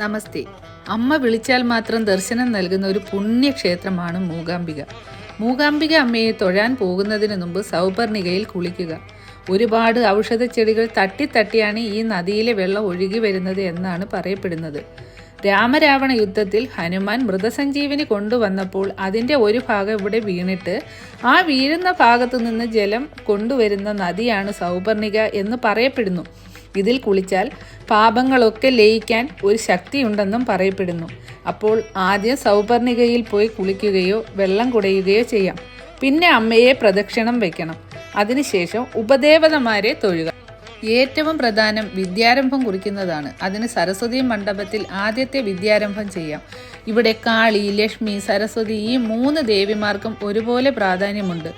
നമസ്തേ. അമ്മ വിളിച്ചാൽ മാത്രം ദർശനം നൽകുന്ന ഒരു പുണ്യക്ഷേത്രമാണ് മൂകാംബിക. മൂകാംബിക അമ്മയെ തൊഴാൻ പോകുന്നതിന് മുമ്പ് സൗപർണികയിൽ കുളിക്കുക. ഒരുപാട് ഔഷധ ചെടികൾ തട്ടിത്തട്ടിയാണ് ഈ നദിയിലെ വെള്ളം ഒഴുകി വരുന്നത് എന്നാണ് പറയപ്പെടുന്നത്. രാമരാവണ യുദ്ധത്തിൽ ഹനുമാൻ മൃതസഞ്ജീവിനി കൊണ്ടുവന്നപ്പോൾ അതിന്റെ ഒരു ഭാഗം ഇവിടെ വീണിട്ട് ആ വീഴുന്ന ഭാഗത്തു നിന്ന് ജലം കൊണ്ടുവരുന്ന നദിയാണ് സൗപർണിക എന്ന് പറയപ്പെടുന്നു. ഇതിൽ കുളിച്ചാൽ പാപങ്ങളൊക്കെ ലയിക്കാൻ ഒരു ശക്തിയുണ്ടെന്നും പറയപ്പെടുന്നു. അപ്പോൾ ആദ്യം സൗപർണികയിൽ പോയി കുളിക്കുകയോ വെള്ളം കുടയുകയോ ചെയ്യാം. പിന്നെ അമ്മയെ പ്രദക്ഷിണം വയ്ക്കണം അതിനുശേഷം ഉപദേവതമാരെ തൊഴുക. ഏറ്റവും പ്രധാനം വിദ്യാരംഭം കുറിക്കുന്നതാണ്. അതിന് സരസ്വതി മണ്ഡപത്തിൽ ആദ്യത്തെ വിദ്യാരംഭം ചെയ്യാം. ഇവിടെ കാളി ലക്ഷ്മി സരസ്വതി ഈ മൂന്ന് ദേവിമാർക്കും ഒരുപോലെ പ്രാധാന്യമുണ്ട്.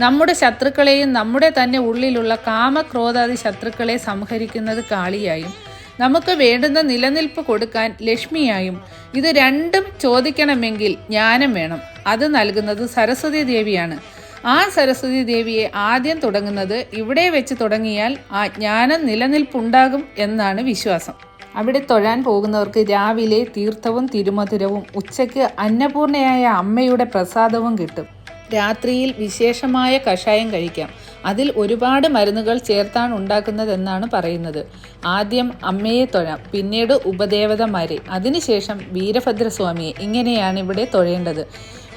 നമ്മുടെ ശത്രുക്കളെയും നമ്മുടെ തന്നെ ഉള്ളിലുള്ള കാമക്രോധാദി ശത്രുക്കളെ സംഹരിക്കുന്നത് കാളിയായും നമുക്ക് വേണ്ടുന്ന നിലനിൽപ്പ് കൊടുക്കാൻ ലക്ഷ്മിയായും ഇത് രണ്ടും ചോദിക്കണമെങ്കിൽ ജ്ഞാനം വേണം. അത് നൽകുന്നത് സരസ്വതി ദേവിയാണ്. ആ സരസ്വതി ദേവിയെ ആദ്യം തുടങ്ങുന്നത് ഇവിടെ വെച്ച് തുടങ്ങിയാൽ ആ ജ്ഞാനം നിലനിൽപ്പുണ്ടാകും എന്നാണ് വിശ്വാസം. അവിടെ തൊഴാൻ പോകുന്നവർക്ക് രാവിലെ തീർത്ഥവും തിരുമധുരവും ഉച്ചയ്ക്ക് അന്നപൂർണയായ അമ്മയുടെ പ്രസാദവും കിട്ടും. രാത്രിയിൽ വിശേഷമായ കഷായം കഴിക്കാം. അതിൽ ഒരുപാട് മരുന്നുകൾ ചേർത്താണ് ഉണ്ടാക്കുന്നതെന്നാണ് പറയുന്നത്. ആദ്യം അമ്മയെ തൊഴാം പിന്നീട് ഉപദേവതമാരെ. അതിനുശേഷം വീരഭദ്രസ്വാമിയെ. ഇങ്ങനെയാണ് ഇവിടെ തൊഴേണ്ടത്.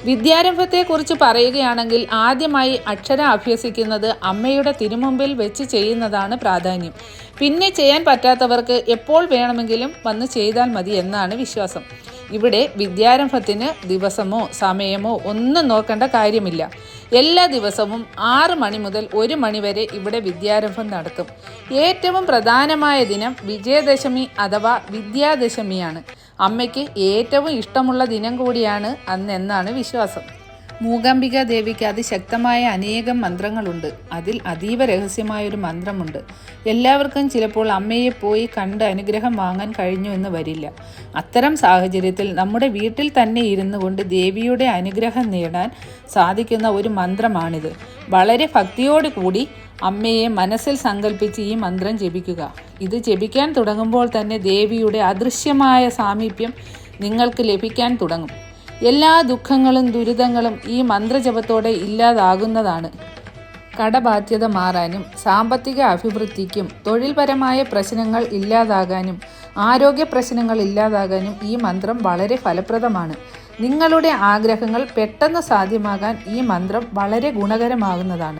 വിദ്യാരംഭത്തെക്കുറിച്ച് പറയുകയാണെങ്കിൽ ആദ്യമായി അക്ഷര അഭ്യസിക്കുന്നത് അമ്മയുടെ തിരുമുമ്പിൽ വെച്ച് ചെയ്യുന്നതാണ് പ്രാധാന്യം. പിന്നെ ചെയ്യാൻ പറ്റാത്തവർക്ക് എപ്പോൾ വേണമെങ്കിലും വന്ന് ചെയ്താൽ മതി എന്നാണ് വിശ്വാസം. ഇവിടെ വിദ്യാരംഭത്തിന് ദിവസമോ സമയമോ ഒന്നും നോക്കേണ്ട കാര്യമില്ല. എല്ലാ ദിവസവും ആറ് മണി മുതൽ ഒരു മണി വരെ ഇവിടെ വിദ്യാരംഭം നടത്തും ഏറ്റവും പ്രധാനമായ ദിനം വിജയദശമി അഥവാ വിദ്യാദശമിയാണ്. അമ്മയ്ക്ക് ഏറ്റവും ഇഷ്ടമുള്ള ദിനം കൂടിയാണ് അന്നെന്നാണ് വിശ്വാസം. മൂകാംബിക ദേവിക്ക് അതിശക്തമായ അനേകം മന്ത്രങ്ങളുണ്ട്. അതിൽ അതീവ രഹസ്യമായൊരു മന്ത്രമുണ്ട്. എല്ലാവർക്കും ചിലപ്പോൾ അമ്മയെ പോയി കണ്ട് അനുഗ്രഹം വാങ്ങാൻ കഴിഞ്ഞു എന്ന് വരില്ല. അത്തരം സാഹചര്യത്തിൽ നമ്മുടെ വീട്ടിൽ തന്നെ ഇരുന്നു കൊണ്ട് ദേവിയുടെ അനുഗ്രഹം നേടാൻ സാധിക്കുന്ന ഒരു മന്ത്രമാണിത്. വളരെ ഭക്തിയോട് കൂടി അമ്മയെ മനസ്സിൽ സങ്കല്പിച്ച് ഈ മന്ത്രം ജപിക്കുക. ഇത് ജപിക്കാൻ തുടങ്ങുമ്പോൾ തന്നെ ദേവിയുടെ അദൃശ്യമായ സാമീപ്യം നിങ്ങൾക്ക് ലഭിക്കാൻ തുടങ്ങും. എല്ലാ ദുഃഖങ്ങളും ദുരിതങ്ങളും ഈ മന്ത്രജപത്തോടെ ഇല്ലാതാകുന്നതാണ്. കടബാധ്യത മാറാനും സാമ്പത്തിക അഭിവൃദ്ധിക്കും തൊഴിൽപരമായ പ്രശ്നങ്ങൾ ഇല്ലാതാകാനും ആരോഗ്യ പ്രശ്നങ്ങൾ ഇല്ലാതാകാനും ഈ മന്ത്രം വളരെ ഫലപ്രദമാണ്. നിങ്ങളുടെ ആഗ്രഹങ്ങൾ പെട്ടെന്ന് സാധ്യമാകാൻ ഈ മന്ത്രം വളരെ ഗുണകരമാകുന്നതാണ്.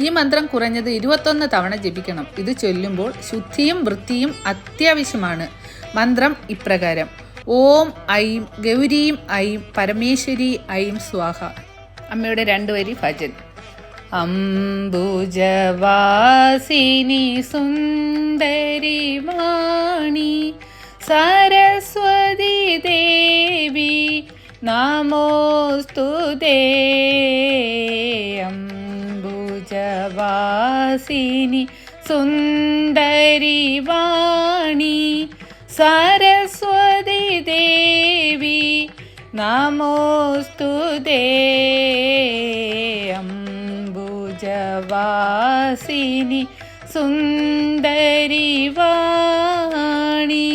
ഈ മന്ത്രം കുറഞ്ഞത് ഇരുപത്തൊന്ന് തവണ ജപിക്കണം. ഇത് ചൊല്ലുമ്പോൾ ശുദ്ധിയും വൃത്തിയും അത്യാവശ്യമാണ്. മന്ത്രം ഇപ്രകാരം. ഓം ഐം ഗൗരീം ഐം പരമേശ്വരി ഐം സ്വാഹ. അമ്മയുടെ രണ്ട് വരി ഭജൻ. അംബുജവാസിനി സുന്ദരി വാണി സരസ്വതി ദേവി നമോസ്തു അംബുജവാസിനി സുന്ദരി വാണി സരസ്വതി ദേവി നമോസ്തു അംബുജവാസിനി സുന്ദരി വാണി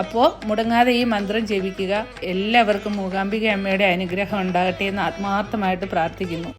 അപ്പോൾ മുടങ്ങാതെ ഈ മന്ത്രം ജപിക്കുക. എല്ലാവർക്കും മൂകാംബിക അമ്മയുടെ അനുഗ്രഹം ഉണ്ടാകട്ടെ എന്ന് ആത്മാർത്ഥമായിട്ട് പ്രാർത്ഥിക്കുന്നു.